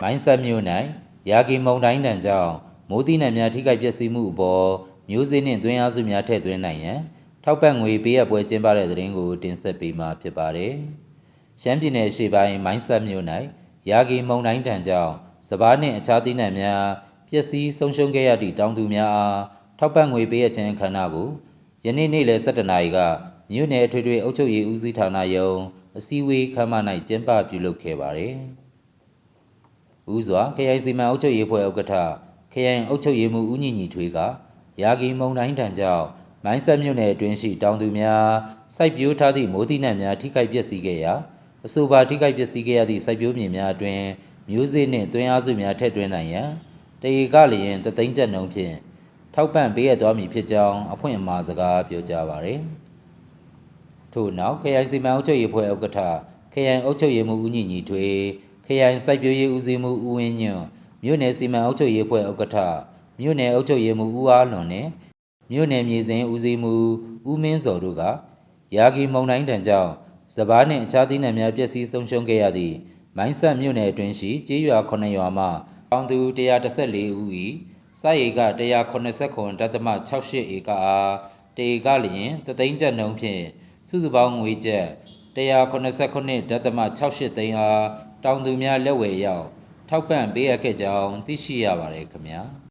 မိုင်းဆက်မြို့၌ရာဂီမုံတိုင်းတန်ကြောင့်မိုးတိနံများထိခိုက်ပျက်စီးမှုအပေါ်မျိုးစေ့နှင့်သွင်းအားစုများထည့်သွင်းနိုင်ရန်ထောက်ပံ့ငွေပေးအပ်ပွဲကျင်းပတဲ့သတင်းကိုတင်ဆက်ပေးမှာဖြစ်ပါတယ်။ရှမ်းပြည်နယ်အရှေ့ပိုင်းမိုင်းဆက်မြို့၌ရာဂီမုံတိုင်းတန်ကြောင့်စပားနှင့်အခြားသီးနှံများပျက်စီးဆုံးရှုံးခဲ့ရသည့်တောင်သူများအားထောက်ပံ့ငွေပေးအပ်ခြင်းအခမ်းအနားကိုယနေ့နေ့လယ်17နာရီကမြို့နယ်အထွေထွေအုပ်ချုပ်ရေးဦးစီးဌာနယုံအစည်းအဝေးခမ်းမ၌ကျင်းပပြုလုပ်ခဲ့ပါတယ်။ ဦးစွာခရိုင်စီမံအုပ်ချုပ်ရေးဖွဲ့ဥက္ကဋ္ဌခရိုင်အုပ်ချုပ်ရေးမှူးဦးညီညီထွေးကရာဂီမုံတိုင်းတန်ကြောင့်မိုင်းဆက်မြို့နယ်အတွင်းရှိတောင်သူများစိုက်ပျိုးထားသည့်မိုးတိနံများထိခိုက်ပျက်စီးခဲ့ရာအဆိုပါထိခိုက်ပျက်စီးခဲ့ရသည့်စိုက်ပျိုးမြေများအတွင်မျိုးစေ့နှင့်သွင်းအားစုများထည့်သွင်းနိုင်ရန်တရေကလျင်တသိန်းကျပ်နှုန်းဖြင့်ထောက်ပံ့ပေးအပ်သွားမည်ဖြစ်ကြောင်းအဖွင့်အမှာစကားပြောကြားပါရယ်ထို့နောက်ခရိုင်စီမံအုပ်ချုပ်ရေးဖွဲ့ဥက္ကဋ္ဌခရိုင်အုပ်ချုပ်ရေးမှူးဦးညီညီထွေးခ ရိုင်စိုက်ပျိုးရေးဦးစီးမှူးဦးဝင်းညွန့်မြို့နယ်စီမံအုပ်ချုပ်ရေးဖွဲ့ဥက္ကဋ္ဌမြို့နယ်အုပ်ချုပ်ရေးမှူးဦးအားလွန်နှင့်မြို့နယ်မြေစင်ဦးစီးမှူးဦးမင်းစော်တို့ကရာဂီမုံတိုင်းတန်ကြောင့်စပားနှင့်အခြားသီးနှံများပျက်စီးဆုံးရှုံးခဲ့ရသည့်မိုင်းဆက်မြို့နယ်အတွင်းရှိကျေးရွာ9ရွာမှပေါင်းသူ114ဦး၏စိုက်ဧက189.68ဧကအားတဧကလျင်တသိန်းကျပ်နှုန်းဖြင့်စုစုပေါင်းငွေကျပ်189.68သိန်းအား တောင်သူများလက်ဝယ်ရောက်ထောက်ပံ့ပေးအပ်ခဲ့ကြောင်းသိရှိရပါတယ်ခင်ဗျာ။